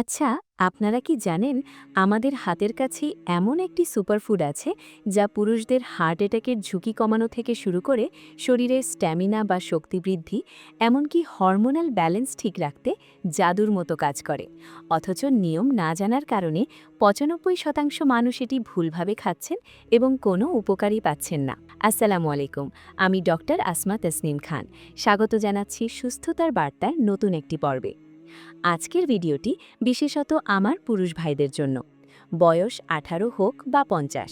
আচ্ছা আপনারা কি জানেন আমাদের হাতের কাছে এমন একটি সুপারফুড আছে যা পুরুষদের হার্ট অ্যাটাকের ঝুঁকি কমানো থেকে শুরু করে শরীরের স্ট্যামিনা বা শক্তি বৃদ্ধি, এমনকি হরমোনাল ব্যালেন্স ঠিক রাখতে জাদুর মতো কাজ করে। অথচ নিয়ম না জানার কারণে পঁচানব্বই শতাংশ মানুষ এটি ভুলভাবে খাচ্ছেন এবং কোনো উপকারই পাচ্ছেন না। আসসালামু আলাইকুম, আমি ডক্টর আসমা তসনিম খান। স্বাগত জানাচ্ছি সুস্থতার বার্তার নতুন একটি পর্বে। আজকের ভিডিওটি বিশেষত আমার পুরুষ ভাইদের জন্য। বয়স আঠারো হোক বা পঞ্চাশ,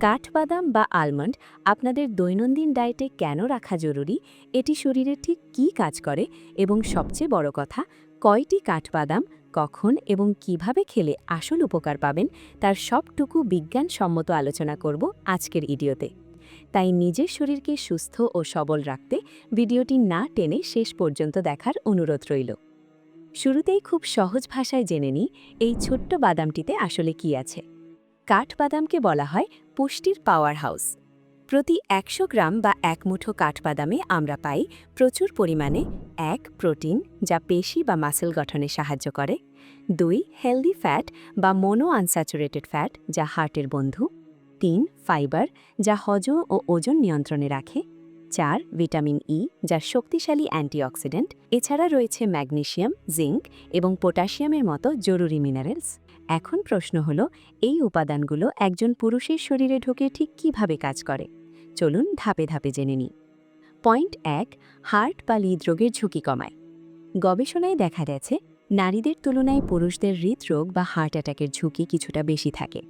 কাঠবাদাম বা আলমন্ড আপনাদের দৈনন্দিন ডায়েটে কেন রাখা জরুরি, এটি শরীরে ঠিক কী কাজ করে এবং সবচেয়ে বড় কথা, কয়টি কাঠবাদাম, কখন এবং কীভাবে খেলে আসল উপকার পাবেন, তার সবটুকু বিজ্ঞানসম্মত আলোচনা করব আজকের ভিডিওতে। তাই নিজের শরীরকে সুস্থ ও সবল রাখতে ভিডিওটি না টেনে শেষ পর্যন্ত দেখার অনুরোধ রইল। শুরুতেই খুব সহজ ভাষায় জেনে নিই এই ছোট্ট বাদামটিতে আসলে কি আছে। কাঠবাদামকে বলা হয় পুষ্টির পাওয়ার হাউস প্রতি একশো গ্রাম বা এক মুঠো কাঠবাদামে আমরা পাই প্রচুর পরিমাণে এক প্রোটিন যা পেশি বা মাসেল গঠনে সাহায্য করে, দুই হেলদি ফ্যাট বা মোনো আনস্যাচুরেটেড ফ্যাট যা হার্টের বন্ধু, তিন ফাইবার যা হজম ও ওজন নিয়ন্ত্রণে রাখে চার ভিটামিন ই যা শক্তিশালী অ্যান্টিঅক্সিডেন্ট। এছাড়া রয়েছে ম্যাগনেশিয়াম, জিঙ্ক এবং পটাশিয়ামের মতো জরুরি মিনারেলস। এখন প্রশ্ন হল, এই উপাদানগুলো একজন পুরুষের শরীরে ঢোকে ঠিক কীভাবে কাজ করে? চলুন ধাপে ধাপে জেনে নিই। পয়েন্ট এক, হার্ট বা হৃদরোগের ঝুঁকি কমায়। গবেষণায় দেখা গেছে, নারীদের তুলনায় পুরুষদের হৃদরোগ বা হার্ট অ্যাটাকের ঝুঁকি কিছুটা বেশি থাকে।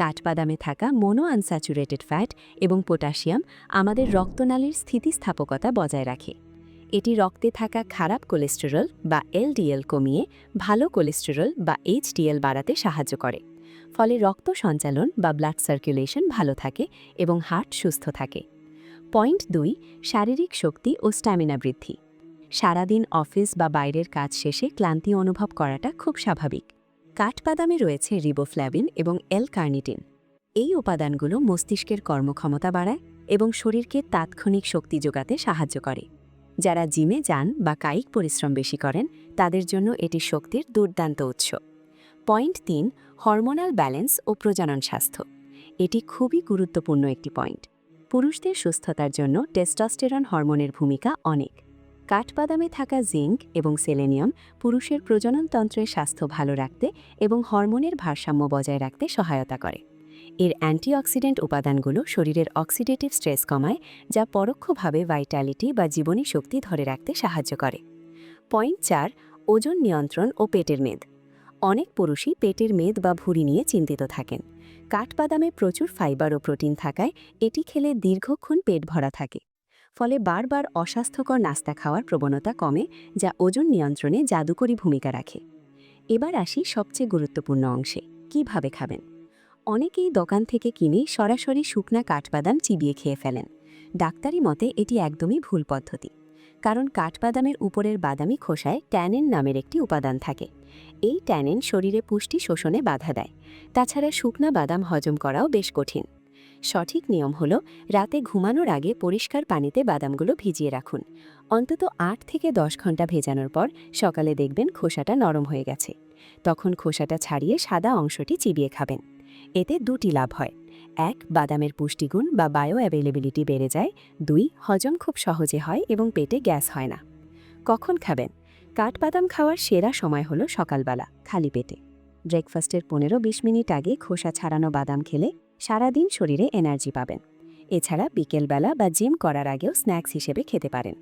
কাঠবাদামে থাকা মোনো আনস্যাচুরেটেড ফ্যাট এবং পটাশিয়াম আমাদের রক্তনালীর স্থিতিস্থাপকতা বজায় রাখে। এটি রক্তে থাকা খারাপ কোলেস্টেরল বা এলডিএল কমিয়ে ভালো কোলেস্টেরল বা এইচডিএল বাড়াতে সাহায্য করে। ফলে রক্ত সঞ্চালন বা ব্লাড সার্কুলেশন ভালো থাকে এবং হার্ট সুস্থ থাকে। পয়েন্ট দুই, শারীরিক শক্তি ও স্ট্যামিনা বৃদ্ধি। সারাদিন অফিস বা বাইরের কাজ শেষে ক্লান্তি অনুভব করাটা খুব স্বাভাবিক। কাঠবাদামে রয়েছে রিবোফ্ল্যাবিন এবং এল কার্নিটিন এই উপাদানগুলো মস্তিষ্কের কর্মক্ষমতা বাড়ায় এবং শরীরকে তাৎক্ষণিক শক্তি যোগাতে সাহায্য করে। যারা জিমে যান বা কায়িক পরিশ্রম বেশি করেন, তাদের জন্য এটি শক্তির দুর্দান্ত উৎস। পয়েন্ট তিন, হরমোনাল ব্যালেন্স ও প্রজনন স্বাস্থ্য। এটি খুবই গুরুত্বপূর্ণ একটি পয়েন্ট। পুরুষদের সুস্থতার জন্য টেস্টোস্টেরন হরমোনের ভূমিকা অনেক। কাঠবাদামে থাকা জিঙ্ক এবং সেলেনিয়াম পুরুষের প্রজননতন্ত্রের স্বাস্থ্য ভালো রাখতে এবং হরমোনের ভারসাম্য বজায় রাখতে সহায়তা করে। এর অ্যান্টিঅক্সিডেন্ট উপাদানগুলো শরীরের অক্সিডেটিভ স্ট্রেস কমায়, যা পরোক্ষভাবে ভাইটালিটি বা জীবনী শক্তি ধরে রাখতে সাহায্য করে। পয়েন্ট চার, ওজন নিয়ন্ত্রণ ও পেটের মেদ। অনেক পুরুষই পেটের মেদ বা ভুঁড়ি নিয়ে চিন্তিত থাকেন। কাঠবাদামে প্রচুর ফাইবার ও প্রোটিন থাকায় এটি খেলে দীর্ঘক্ষণ পেট ভরা থাকে। ফলে বারবার অস্বাস্থ্যকর নাস্তা খাওয়ার প্রবণতা কমে, যা ওজন নিয়ন্ত্রণে জাদুকরী ভূমিকা রাখে। এবার আসি সবচেয়ে গুরুত্বপূর্ণ অংশে, কীভাবে খাবেন? অনেকেই দোকান থেকে কিনে সরাসরি শুকনা কাঠবাদাম চিবিয়ে খেয়ে ফেলেন। ডাক্তারি মতে এটি একদমই ভুল পদ্ধতি, কারণ কাঠবাদামের উপরের বাদামি খোসায় ট্যানেন নামের একটি উপাদান থাকে। এই ট্যানেন শরীরে পুষ্টি শোষণে বাধা দেয়। তাছাড়া শুকনা বাদাম হজম করাও বেশ কঠিন। সঠিক নিয়ম হল রাতে ঘুমানোর আগে পরিষ্কার পানিতে বাদামগুলো ভিজিয়ে রাখুন। অন্তত আট থেকে দশ ঘণ্টা ভেজানোর পর সকালে দেখবেন খোসাটা নরম হয়ে গেছে। তখন খোসাটা ছাড়িয়ে সাদা অংশটি চিবিয়ে খাবেন। এতে দুটি লাভ হয়। এক, বাদামের পুষ্টিগুণ বা বায়ো অ্যাভেলেবিলিটি বেড়ে যায়। দুই, হজম খুব সহজে হয় এবং পেটে গ্যাস হয় না। কখন খাবেন? কাঠবাদাম খাওয়ার সেরা সময় হলো সকালবেলা, খালি পেটে। ব্রেকফাস্টের পনেরো বিশ মিনিট আগে খোসা ছাড়ানো বাদাম খেলে সারাদিন শরীরে এনার্জি পাবেন। এছাড়া বিকেলবেলা বা জিম করার আগেও স্ন্যাক্স হিসেবে খেতে পারেন।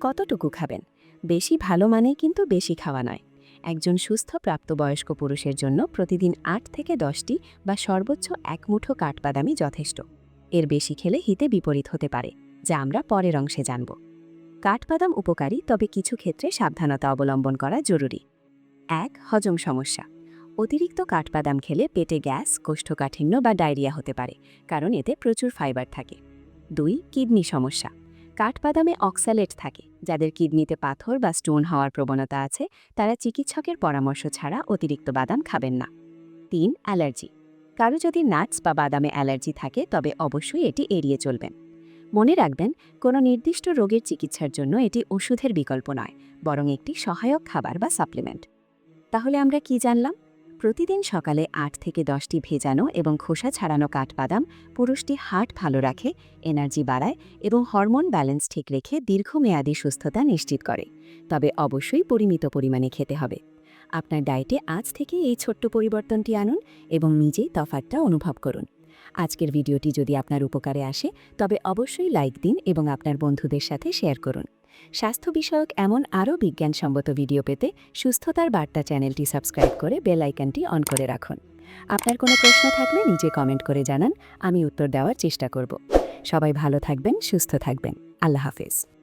কতটুকু খাবেন? বেশি ভালো মানে কিন্তু বেশি খাওয়া নয়। একজন সুস্থ প্রাপ্তবয়স্ক পুরুষের জন্য প্রতিদিন আট থেকে দশটি বা সর্বোচ্চ এক মুঠো কাঠবাদামই যথেষ্ট। এর বেশি খেলে হিতে বিপরীত হতে পারে, যা আমরা পরের অংশে জানব। কাঠবাদাম উপকারী, তবে কিছু ক্ষেত্রে সাবধানতা অবলম্বন করা জরুরি। এক, হজম সমস্যা। অতিরিক্ত কাঠবাদাম খেলে পেটে গ্যাস, কোষ্ঠকাঠিন্য বা ডায়রিয়া হতে পারে, কারণ এতে প্রচুর ফাইবার থাকে। দুই, কিডনি সমস্যা। কাঠবাদামে অক্সালেট থাকে, যাদের কিডনিতে পাথর বা স্টোন হওয়ার প্রবণতা আছে, তারা চিকিৎসকের পরামর্শ ছাড়া অতিরিক্ত বাদাম খাবেন না। তিন, অ্যালার্জি। কারও যদি নাটস বা বাদামে অ্যালার্জি থাকে, তবে অবশ্যই এটি এড়িয়ে চলবেন। মনে রাখবেন, কোনো নির্দিষ্ট রোগের চিকিৎসার জন্য এটি ওষুধের বিকল্প নয়, বরং একটি সহায়ক খাবার বা সাপ্লিমেন্ট। তাহলে আমরা কি জানলাম? প্রতিদিন সকালে আট থেকে দশটি ভেজানো এবং খোসা ছাড়ানো কাঠবাদাম পুরুষটি হার্ট ভালো রাখে, এনার্জি বাড়ায় এবং হরমোন ব্যালেন্স ঠিক রেখে দীর্ঘমেয়াদী সুস্থতা নিশ্চিত করে। তবে অবশ্যই পরিমিত পরিমাণে খেতে হবে। আপনার ডায়েটে আজ থেকে এই ছোট্ট পরিবর্তনটি আনুন এবং নিজেই তফাতটা অনুভব করুন। আজকের ভিডিওটি যদি আপনার উপকারে আসে, তবে অবশ্যই লাইক দিন এবং আপনার বন্ধুদের সাথে শেয়ার করুন। স্বাস্থ্য বিষয়ক এমন আরও বিজ্ঞানসম্মত ভিডিও পেতে সুস্থতার বার্তা চ্যানেলটি সাবস্ক্রাইব করে বেল আইকনটি অন করে রাখুন। আপনার কোনো প্রশ্ন থাকলে নিজে কমেন্ট করে জানান, আমি উত্তর দেওয়ার চেষ্টা করব। সবাই ভালো থাকবেন, সুস্থ থাকবেন। আল্লাহ হাফেজ।